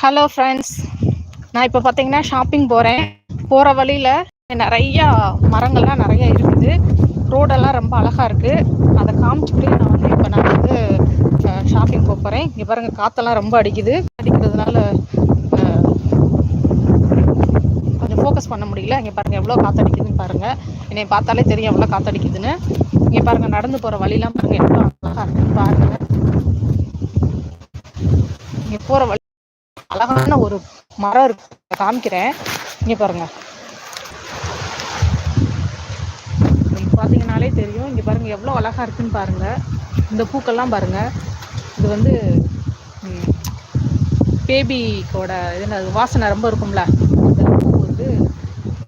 Hello friends நான் இப்போ பார்த்தீங்கன்னா ஷாப்பிங் போகிறேன் போகிற வழியில் நிறையா மரங்கள்லாம் நிறைய இருக்குது. ரோடெல்லாம் ரொம்ப அழகாக இருக்குது அதை காமிச்சுக்கிட்டே நான் வந்து இப்போ நான் வந்து ஷாப்பிங் போக போகிறேன் இங்கே பாருங்கள் காற்றெல்லாம் ரொம்ப அடிக்குது. அடிக்கிறதுனால கொஞ்சம் ஃபோக்கஸ் பண்ண முடியல. இங்கே பாருங்கள் எவ்வளோ காற்றடிக்குதுன்னு பாருங்கள் என்னை பார்த்தாலே தெரியும் எவ்வளோ காற்றடிக்குதுன்னு இங்கே பாருங்கள் நடந்து போகிற வழிலாம் பாருங்கள் எவ்வளோ அழகாக இருக்குன்னு பாருங்கள் இங்கே போகிற வழி அழகான ஒரு மரம் இருக்கு. காமிக்கிறேன். இங்க பாருங்க. பார்த்தீங்கனாலே தெரியும். இங்க பாருங்க எவ்வளோ அழகா இருக்குன்னு பாருங்க. இந்த பூக்கள்லாம் பாருங்க. இது வந்து பேபிக்கோட இது வாசனை ரொம்ப இருக்கும்ல. அந்த பூ வந்து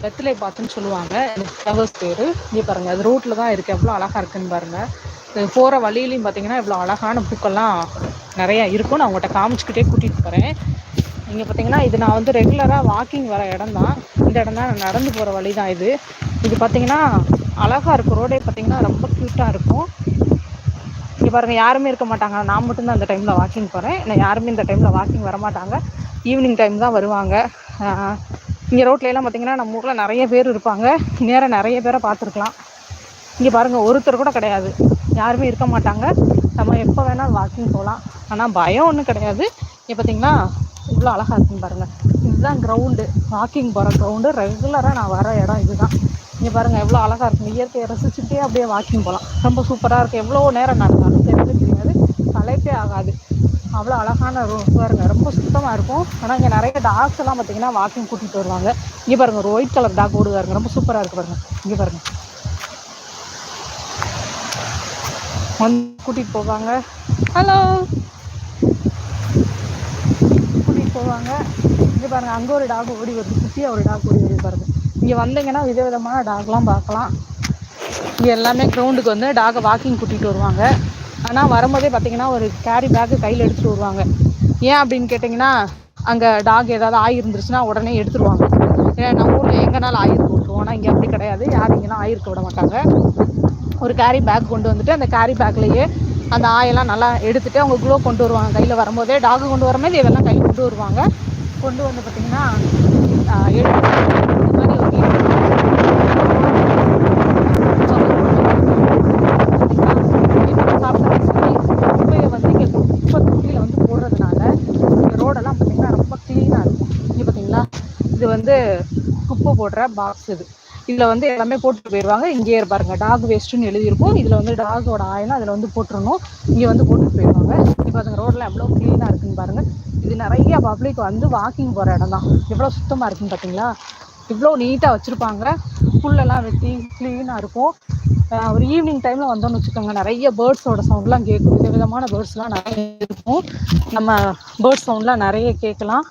வெத்திலை பாத்துன்னு சொல்லுவாங்க. ஃப்ளவர்ஸ் பேர். இங்கே பாருங்க அது ரோட்டில் தான் இருக்குது எவ்வளோ அழகா இருக்குன்னு பாருங்க. போகிற வழியிலையும் பார்த்தீங்கன்னா இவ்வளோ அழகான பூக்கள்லாம் நிறையா இருக்கும் நான் உங்கள்கிட்ட காமிச்சிக்கிட்டே கூட்டிகிட்டு போகிறேன் இங்கே பார்த்தீங்கன்னா இது நான் வந்து ரெகுலராக வாக்கிங் வர இடம் தான் இந்த இடம் தான் நடந்து போகிற வழி தான் இது. இது பார்த்தீங்கன்னா அழகாக இருக்கும். ரோடே பார்த்தீங்கன்னா ரொம்ப க்யூட்டாக இருக்கும். இங்கே பாருங்கள் யாருமே இருக்க மாட்டாங்க. நான் மட்டும்தான் அந்த டைமில் வாக்கிங் போகிறேன் நான் யாருமே இந்த டைமில் வாக்கிங் வர மாட்டாங்க ஈவினிங் டைம் தான் வருவாங்க. இங்கே ரோட்லலாம் பார்த்தீங்கன்னா நம்ம ஊரில் நிறைய பேர் இருப்பாங்க. நேராக நிறைய பேரை பார்த்துருக்கலாம். இங்கே பாருங்கள் ஒருத்தர் கூட கிடையாது. யாருமே இருக்க மாட்டாங்க. நம்ம எப்போ வேணால் வாக்கிங் போகலாம். ஆனால் பயம் ஒன்றும் கிடையாது. இங்கே பார்த்தீங்கன்னா இவ்வளோ அழகாக இருக்குன்னு பாருங்கள் இதுதான் கிரவுண்டு வாக்கிங் போகிற கிரவுண்டு ரெகுலராக நான் வர இடம் இதுதான். இங்கே பாருங்கள் எவ்வளோ அழகாக இருக்கும் இயற்கையை ரசிச்சுட்டே அப்படியே வாக்கிங் போகலாம் ரொம்ப சூப்பராக இருக்குது எவ்வளோ நேரம் நடந்தாலும் தெரியாது தெரியாது. களைப்பே ஆகாது. அவ்வளோ அழகான ரோ பாருங்கள் ரொம்ப சுத்தமாக இருக்கும். ஆனால் இங்கே நிறைய டாக்ஸ் எல்லாம் பார்த்தீங்கன்னா வாக்கிங் கூட்டிகிட்டு வருவாங்க. இங்கே பாருங்கள் ஒரு ஒயிட் கலர் டாக் ஓடுவாருங்க ரொம்ப சூப்பராக இருக்குது பாருங்கள் இங்கே பாருங்கள் வந்து கூட்டிகிட்டு போவாங்க. ஹலோ போவாங்க. இங்கே பாருங்கள் அங்கே ஒரு டாக் ஓடி வருது. குட்டியாக ஒரு டாக் ஓடி வருது பாருங்கள் இங்கே வந்தீங்கன்னா விதவிதமான டாக்லாம் பார்க்கலாம். இங்கே எல்லாமே க்ரௌண்டுக்கு வந்து டாகை வாக்கிங் கூட்டிகிட்டு வருவாங்க. ஆனால் வரும்போதே பார்த்தீங்கன்னா ஒரு கேரி பேக்கு கையில் எடுத்துகிட்டு வருவாங்க. ஏன் அப்படின்னு கேட்டிங்கன்னா அங்கே டாக் ஏதாவது ஆயிருந்துருச்சுன்னா உடனே எடுத்துருவாங்க. ஏன்னா நம்ம ஊரில் எங்கேனாலும் ஆயிருக்கு விட்டுருவோம். ஆனால் இங்கே அப்படி கிடையாது. யார் இங்கெல்லாம் ஆயிருக்க விட மாட்டாங்க. ஒரு கேரி பேக் கொண்டு வந்துட்டு அந்த கேரி பேக்லேயே அந்த ஆயெல்லாம் நல்லா எடுத்துகிட்டு அவங்க குளோ கொண்டு வருவாங்க. கையில் வரும்போதே டாக் கொண்டு வரும்போது இதெல்லாம் கையில் கொண்டு வருவாங்க. கொண்டு வந்து பார்த்திங்கன்னா இந்த வந்து இங்கே வந்து போடுறதுனால ரோடெல்லாம் பார்த்திங்கன்னா ரொம்ப க்ளீனாக இருக்கும் இங்கே பார்த்தீங்களா இது வந்து குப்பை போடுற பாக்ஸ் இது இதில் வந்து எல்லாமே போட்டு போயிடுவாங்க இங்கேயே இருப்பாருங்க டாக் வேஸ்ட்டுன்னு எழுதியிருக்கும் இதில் வந்து டாகோட ஆயிலும் அதில் வந்து போட்டுருணும் இங்கே வந்து போட்டுட்டு போயிடுவாங்க இப்போ அதுங்க ரோடில் எவ்வளோ க்ளீனாக இருக்குன்னு பாருங்கள் இது நிறைய பப்ளிக் வந்து வாக்கிங் போகிற இடம் தான். எவ்வளோ சுத்தமாக இருக்குன்னு பார்த்தீங்களா இவ்வளோ நீட்டாக வச்சுருப்பாங்க. புல்லெல்லாம் வெட்டி க்ளீனாக இருக்கும். ஒரு ஈவினிங் டைமில் வந்தோம்னு வச்சுக்கோங்க நிறைய பேர்ட்ஸோட சவுண்ட்லாம் கேட்கும். வித விதமான பேர்ட்ஸ்லாம் நிறைய இருக்கும். நம்ம பேர்ட்ஸ் சவுண்ட்லாம் நிறைய கேட்கலாம்.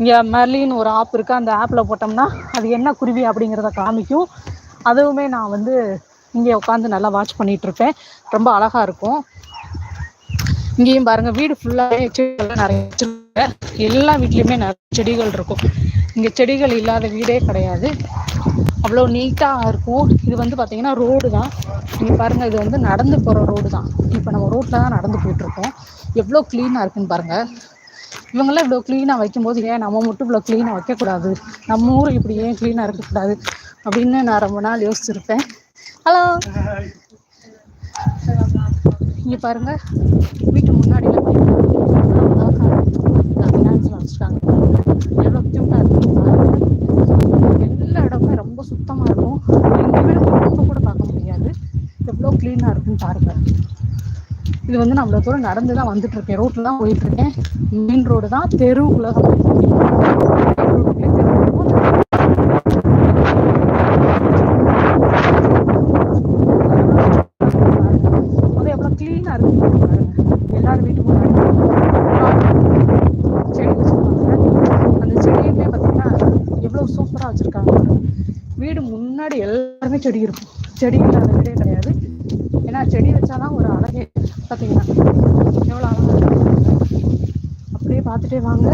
இங்கே மெர்லின்னு ஒரு ஆப் இருக்குது அந்த ஆப்பில் போட்டோம்னா அது என்ன குருவி அப்படிங்கிறத காமிக்கும். அதுவுமே நான் வந்து இங்கே உட்காந்து நல்லா வாட்ச் பண்ணிகிட்ருப்பேன் ரொம்ப அழகாக இருக்கும். இங்கேயும் பாருங்கள் வீடு ஃபுல்லாகவே செடிகள் நிறைய வச்சுருக்கேன் எல்லா வீட்லேயுமே நிறைய செடிகள் இருக்கும். இங்கே செடிகள் இல்லாத வீடே கிடையாது. அவ்வளோ நீட்டாக இருக்கும். இது வந்து பார்த்திங்கன்னா ரோடு தான். நீங்கள் பாருங்கள் இது வந்து நடந்து போகிற ரோடு தான். இப்போ நம்ம ரோட்டில் தான் நடந்து போயிட்டுருக்கோம். எவ்வளோ க்ளீனாக இருக்குன்னு பாருங்கள் இவங்கெல்லாம் இவ்வளோ க்ளீனாக வைக்கும்போது ஏன் நம்ம மட்டும் இவ்வளோ க்ளீனாக வைக்கக்கூடாது. நம்ம ஊர் இப்படி ஏன் க்ளீனாக இருக்கக்கூடாது? அப்படின்னு நான் ரொம்ப நாள் யோசிச்சிருப்பேன். ஹலோ இங்கே பாருங்கள் வீட்டு முன்னாடியில் ஃபினான்ஸில் வச்சுருக்காங்க எவ்வளோ க்யூட்டாக இருக்கும் எல்லா இடமுமே ரொம்ப சுத்தமாக இருக்கும். எங்கேயுமே நம்ம கூட பார்க்க முடியாது. எவ்வளோ க்ளீனாக இருக்குன்னு பாருங்கள் இது வந்து நான் அவ்வளோ தூரம் நடந்து தான் வந்துட்டு இருக்கேன். ரோட்டில் தான் போயிட்டு இருக்கேன். மெயின் ரோடு தான் தெருவுக்குள்ள தான் க்ளீனாக இருக்கு எல்லாரும் வீட்டுக்கு செடி வச்சுருக்காங்க அந்த செடியுமே பார்த்தீங்கன்னா எவ்வளோ சூப்பராக வச்சுருக்காங்க வீடு முன்னாடி எல்லாருமே செடி இருக்கும். செடி இல்லாத வீடே கிடையாது. ஏன்னா செடி வச்சாதான் ஒரு அழகே. பார்த்தீங்கன்னா எவ்வளோ அழகாக அப்படியே பார்த்துட்டே வாங்க.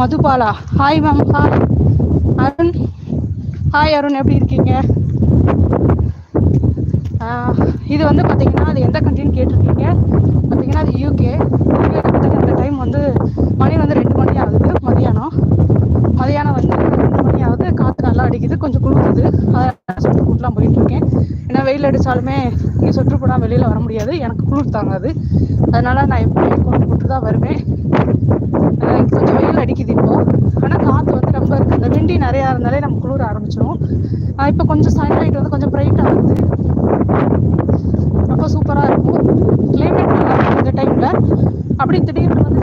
Madhubala. Hi ma'am hi Arun. Hi Arun. எப்படி இருக்கீங்க? இது வந்து பார்த்தீங்கன்னா அது எந்த கண்ட்ரின்னு கேட்டிருக்கீங்க? பார்த்தீங்கன்னா அது யூகே யூகே கிட்டத்தட்ட அந்த டைம் வந்து மணி வந்து ரெண்டு மணி ஆகுது மதியானம். மதியானம் வந்து ரெண்டு மணி ஆகுது காற்று நல்லா அடிக்குது கொஞ்சம் குளிருது. அதான் சொட்டு போயிட்டு போயிட்டுருக்கேன் ஏன்னா வெயில் அடித்தாலுமே இங்கே சுற்றுப்புறம் வெளியில் வர முடியாது. எனக்கு குளிர் தாங்காது. அதனால நான் எப்பவுமே கொண்டு போட்டு தான் வருவேன் எனக்கு கொஞ்சம் வெயில் அடிக்குது இப்போ. ஆனால் காற்று வந்து ரொம்ப இருக்குது அந்த விண்டி நிறையா இருந்தாலே நம்ம குளிர ஆரம்பிச்சிடும் இப்போ கொஞ்சம் சன்லைட் வந்து கொஞ்சம் பிரைட்டாக வருது. ரொம்ப சூப்பராக இருக்கும். கிளைமேட் நல்லா இருக்கும் இந்த டைமில் அப்படி திடீர்னு வந்து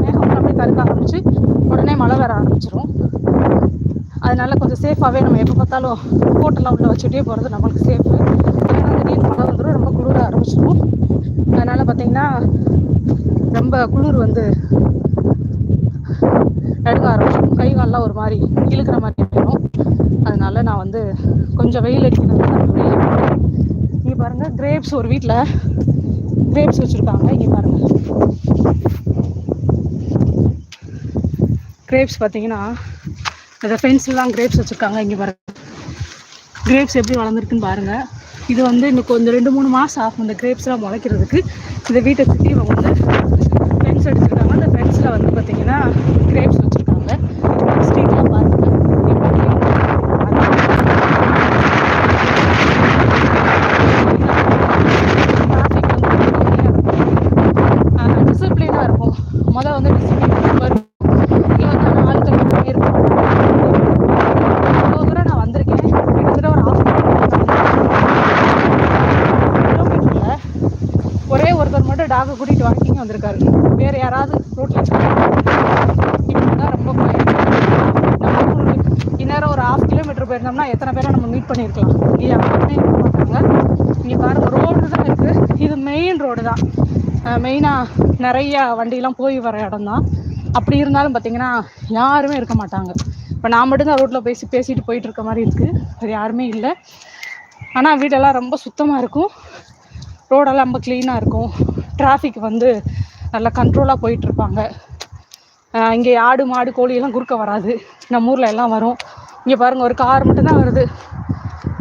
மேகம் அப்படியே கருக்க ஆரம்பிச்சு உடனே மழை வர ஆரம்பிச்சிடும் அதனால கொஞ்சம் சேஃபாகவே நம்ம எப்போ பார்த்தாலும் கோட்டெல்லாம் உள்ளே வச்சுட்டே போகிறது நம்மளுக்கு சேஃபு ஏன்னா திடீர்னு மழை வந்துடும் ரொம்ப குளிர ஆரம்பிச்சிடும் அதனால பார்த்தீங்கன்னா ரொம்ப குளிர் வந்து நடுங்க ஆரம்பிச்சிடும் கை காலெலாம் ஒரு மாதிரி இழுக்கிற மாதிரி ஆகிடும் அதனால நான் வந்து கொஞ்சம் வெயில் அடிக்கிறதுனால வெளியில் போகிறேன் இங்கே பாருங்கள் கிரேப்ஸ் ஒரு வீட்டில் கிரேப்ஸ் வச்சுருக்காங்க. இங்கே பாருங்கள் கிரேப்ஸ் பார்த்தீங்கன்னா இந்த ஃபென்ஸ்லாம் கிரேப்ஸ் வச்சுருக்காங்க. இங்கே பாருங்கள் கிரேப்ஸ் எப்படி வளர்ந்துருக்குன்னு பாருங்கள் இது வந்து இன்னும் கொஞ்சம் ரெண்டு மூணு மாதம் ஆகும் இந்த கிரேப்ஸ்லாம் முளைக்கிறதுக்கு. இந்த வீட்டை சுற்றி இவங்க வந்து ஃபென்ஸ் அடிச்சிருக்காங்க. அந்த ஃபென்ஸில் வந்து பார்த்தீங்கன்னா கிரேப்ஸ் வச்சுருக்காங்க ஸ்ட்ரீட்லாம் பாருங்கள் டிசிப்ளினாக இருக்கும் முதல் வந்து டிசிப்ளின் வரும் இங்கே வந்து ஆனால் ஆட்கள் மட்டுமே இருக்க மாட்டாங்க இவ்வளோ தூரம் நான் வந்திருக்கேன் கிட்டத்தட்ட ஒரு ஹாஃப் கிலோமீட்டரில் ஒரே ஒருத்தர் மட்டும் டாகை கூட்டிகிட்டு வாக்கிங்க வந்திருக்காரு வேறு யாராவது ரோட்டில் இப்படிதான் ரொம்ப பயம் நம்ம ஒரு இந்நேரம் ஒரு ஹாஃப் கிலோமீட்டர் போயிருந்தோம்னா எத்தனை பேரை நம்ம மீட் பண்ணியிருக்கலாம். இங்கே யாருமே இருக்க மாட்டாங்க. இங்கே பாருங்கள் ரோடு தான் இருக்குது இது மெயின் ரோடு தான். மெயினாக நிறைய வண்டியெலாம் போய் வர இடம் தான். அப்படி இருந்தாலும் பார்த்தீங்கன்னா யாருமே இருக்க மாட்டாங்க. இப்போ நான் மட்டும்தான் ரோட்டில் பேசி பேசிட்டு போயிட்டு இருக்க மாதிரி இருக்குது வேறு யாருமே இல்லை. ஆனால் வீடெல்லாம் ரொம்ப சுத்தமாக இருக்கும். ரோடெல்லாம் ரொம்ப க்ளீனாக இருக்கும். டிராஃபிக் வந்து நல்லா கண்ட்ரோலாக போயிட்டுருப்பாங்க இங்கே ஆடு மாடு கோழியெல்லாம் குறுக்க வராது. நம்ம ஊரில் எல்லாம் வரும். இங்கே பாருங்கள் ஒரு கார் மட்டும் தான் வருது.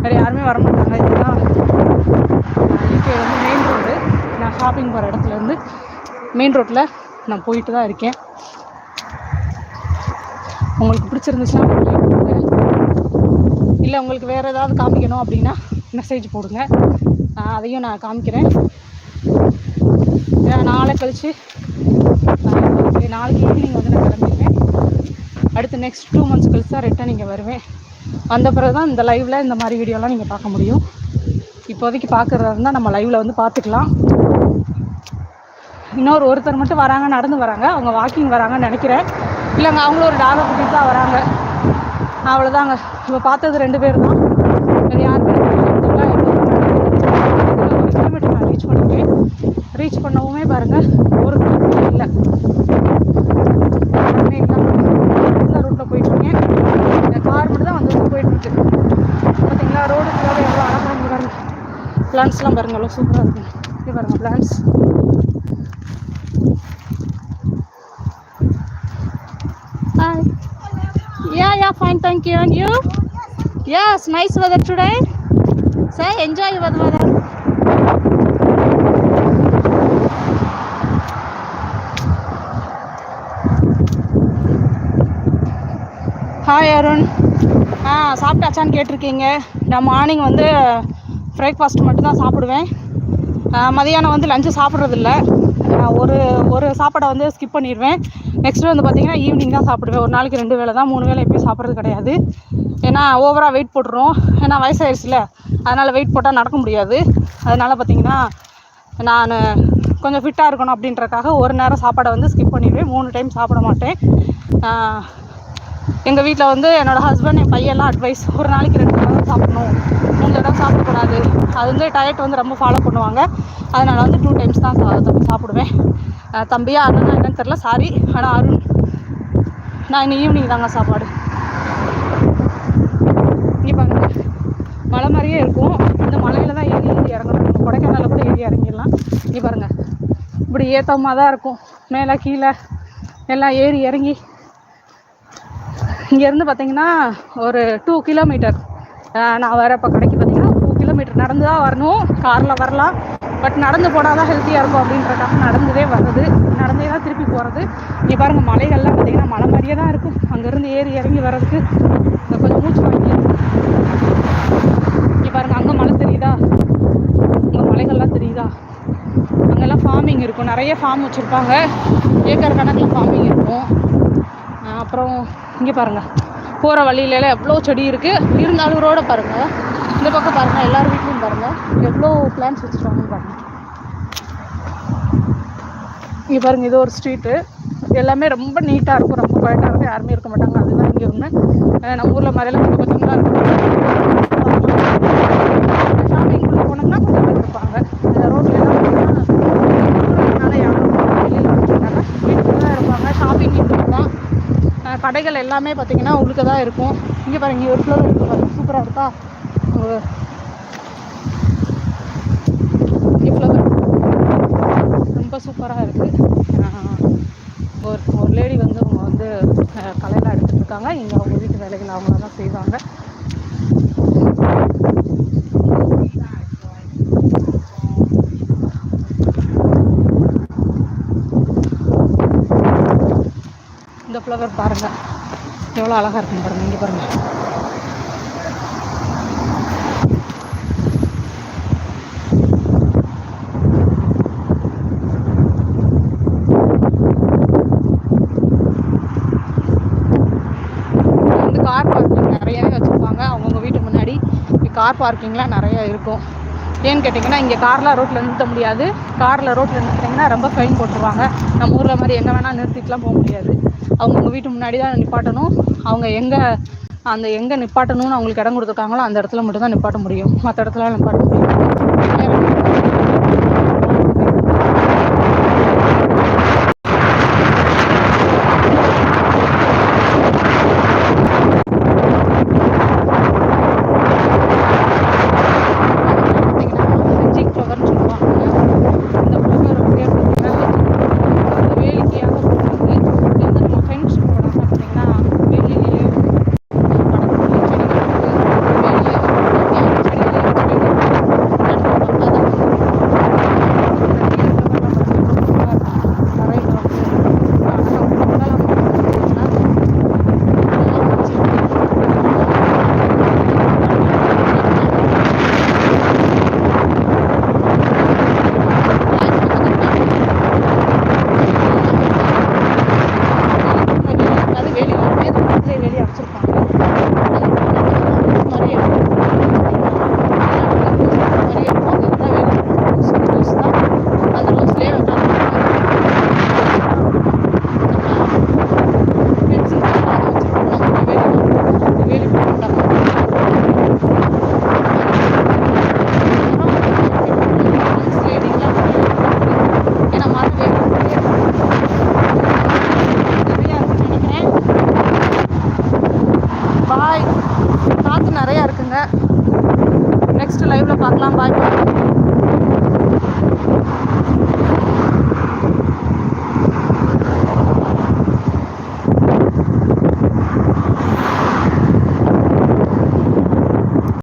வேறு யாருமே வர மாட்டாங்க. இதுதான் யூகே வந்து மெயின் ரோடு நான் ஷாப்பிங் போகிற இடத்துலேருந்து மெயின் ரோட்டில் நான் போயிட்டு தான் இருக்கேன். உங்களுக்கு பிடிச்சிருந்துச்சுன்னா இல்லை உங்களுக்கு வேறு ஏதாவது காமிக்கணும் அப்படின்னா மெசேஜ் போடுங்க. நான் அதையும் நான் காமிக்கிறேன். ஏன்னா நாளை கழிச்சு நாளைக்கு ஈவினிங் வந்து நான் கிளம்பி அடுத்து நெக்ஸ்ட் டூ மந்த்ஸ் கழிச்சு தான் ரிட்டன் இங்கே வருவேன். வந்த பிறகு தான் இந்த லைவில் இந்த மாதிரி வீடியோலாம் நீங்கள் பார்க்க முடியும். இப்போதைக்கு பார்க்குறதா இருந்தால் நம்ம லைவில் வந்து பார்த்துக்கலாம். இன்னொரு ஒருத்தர் மட்டும் வராங்க நடந்து வராங்க. அவங்க வாக்கிங் வராங்கன்னு நினைக்கிறேன். இல்லைங்க அவங்களும் ஒரு டாகை கூட்டிட்டு தான் வராங்க. அவ்வளோதாங்க இப்போ பார்த்தது ரெண்டு பேர் தான் வேறு யாருமே ஒரு கிலோமீட்டர் நான் ரீச் பண்ணிட்டேன். ரீச் பண்ணவுமே பாருங்கள் ஒரு கிலோமீட்டர் இல்லை. ரோட்டில் போயிட்டுருக்கேன் இந்த கார் மட்டும் தான் வந்து போயிட்டுருக்கு பார்த்தீங்களா ரோடு ஃபுல்லாக எவ்வளோ அழகாக இருக்கு பாருங்க பிளான்ஸ்லாம் பாருங்க எவ்வளோ சூப்பராக இருக்கும் இது பாருங்க plans Hi. Yeah, yeah, fine, thank you. And you? Yes, nice weather today. Say, enjoy your weather. Hi Arun ஆ சாப்பிட்டாச்சான்னு கேட்டிருக்கீங்க. நான் மார்னிங் வந்து பிரேக்ஃபாஸ்ட் மட்டும்தான் சாப்பிடுவேன். மதியானம் வந்து லஞ்சு சாப்பிட்றதில்ல. ஒரு ஒரு சாப்பாடை வந்து ஸ்கிப் பண்ணிடுவேன். நெக்ஸ்ட்டு வந்து பார்த்திங்கன்னா ஈவினிங் தான் சாப்பிடுவேன். ஒரு நாளைக்கு ரெண்டு வேளை தான் மூணு வேளை எப்பயும் சாப்பிட்றது கிடையாது. ஏன்னா ஓவராக வெயிட் போட்டுரும் ஏன்னா வயசாயிருச்சுல அதனால் வெயிட் போட்டால் நடக்க முடியாது. அதனால் பார்த்திங்கன்னா நான் கொஞ்சம் ஃபிட்டாக இருக்கணும் அப்படின்றக்காக ஒரு நேரம் சாப்பாடை வந்து ஸ்கிப் பண்ணிடுவேன். மூணு டைம் சாப்பிட மாட்டேன். எங்கள் வீட்டில் வந்து என்னோடய ஹஸ்பண்ட் என் பையன்லாம் அட்வைஸ் ஒரு நாளைக்கு ரெண்டு தடவை சாப்பிடணும். மூணு தடவை சாப்பிடக்கூடாது. அது வந்து டயட் வந்து ரொம்ப ஃபாலோ பண்ணுவாங்க. அதனால் வந்து டூ டைம்ஸ் தான் சா- சாப்பிடுவேன். தம்பியாக தம்பியா என்னென்னு என்னன்னு தெரில சாரி ஆனால் அருண் நான் இன்னும் ஈவினிங் தாங்க சாப்பாடு. இங்கே பாருங்க. மலை மாதிரியே இருக்கும். இந்த மலையில் தான் ஏறி ஏறி இறங்கணும். நம்ம கொடைக்கானலில் கூட ஏறி இறங்கிடலாம். இங்கே பாருங்கள் இப்படி ஏத்தமாக தான் இருக்கும். மேலே கீழே எல்லாம் ஏறி இறங்கி இங்கேருந்து பார்த்தீங்கன்னா ஒரு டூ கிலோமீட்டர் நான் வர இப்போ கடைக்கு பார்த்தீங்கன்னா டூ கிலோமீட்டர் நடந்து தான் வரணும். காரில் வரலாம். பட் நடந்து போனால் தான் ஹெல்த்தியாக இருக்கும் அப்படின்றக்காக நடந்துதே வர்றது. நடந்தே தான் திருப்பி போகிறது இங்கே பாருங்கள் மலைகள்லாம் பார்த்தீங்கன்னா மலை மாதிரியே தான் இருக்கும். அங்கேருந்து ஏறி இறங்கி வர்றதுக்கு கொஞ்சம் மூச்சு வாங்கி இங்கே பாருங்கள் அங்கே மலை தெரியுதா? இங்கே மலைகள்லாம் தெரியுதா? அங்கெல்லாம் ஃபார்மிங் இருக்கும். நிறைய ஃபார்ம் வச்சுருப்பாங்க. ஏக்கர் கணக்கில் ஃபார்மிங் இருக்கும். அப்புறம் இங்கே பாருங்கள் போகிற வழியிலலாம் எவ்வளோ செடி இருக்குது இருந்தாலும் ரோட பாருங்கள் இந்த பக்கம் பாருங்கள் எல்லார் வீட்லேயும் பாருங்கள் எவ்வளோ பிளான்ஸ் வச்சுருக்காங்கன்னு பாருங்கள் இங்கே பாருங்கள் இது ஒரு ஸ்ட்ரீட்டு எல்லாமே ரொம்ப நீட்டாக இருக்கும். ரொம்ப குவாய்ட்டாக இருக்கும். யாருமே இருக்க மாட்டாங்க. அதுதான் இங்கே ஒன்று நம்ம ஊரில் மாதிரிலாம் கொஞ்சம் கொஞ்சம் தான் இருக்கும் ஷாப்பிங் உள்ள போனோம்னா கொஞ்சம் பேர் இருப்பாங்க ரோட்ல எல்லாம் பார்த்தீங்கன்னா யாரும் வெளியில் மாட்டாங்க வீட்டுக்குள்ள தான் இருப்பாங்க ஷாப்பிங் இங்கே தான் அஹ் கடைகள் எல்லாமே பார்த்தீங்கன்னா உங்களுக்கு தான் இருக்கும். இங்கே பாருங்க இங்கே ஒரு ஃப்ளோர் இருக்கு பாருங்க. சூப்பராக இருக்கா? இங்கே ஃப்ளவர் ரொம்ப சூப்பராக இருக்குது ஒரு ஒரு லேடி வந்து அவங்க வந்து கலையெல்லாம் எடுத்துகிட்டு இருக்காங்க. இங்கே அவங்க வீட்டு வேலைகள் அவங்கள தான் செய்வாங்க. ஃப்ளவர் பாருங்கள் எவ்வளோ அழகாக இருக்கும் பாருங்கள் இங்கே பாருங்கள் வந்து கார் பார்க்கிங் வச்சுருப்பாங்க. அவங்கவுங்க வீட்டு முன்னாடி கார் பார்க்கிங்லாம் நிறையா இருக்கும். ஏன்னு கேட்டிங்கன்னா இங்கே கார்லாம் ரோட்டில் நிறுத்த முடியாது. காரில் ரோட்டில் நிறுத்திட்டிங்கன்னா ரொம்ப ஃபைன் போட்டுருவாங்க. நம்ம ஊரில் மாதிரி என்ன வேணால் நிறுத்திட்டுலாம் போக முடியாது. அவங்கவுங்க வீட்டு முன்னாடி தான் நிப்பாட்டணும். அவங்க எங்கே அந்த எங்கே நிப்பாட்டணும்னு அவங்களுக்கு இடம் கொடுத்துருக்காங்களோ அந்த இடத்துல மட்டும் தான் நிப்பாட்ட முடியும். மற்ற இடத்துல நிப்பாட்ட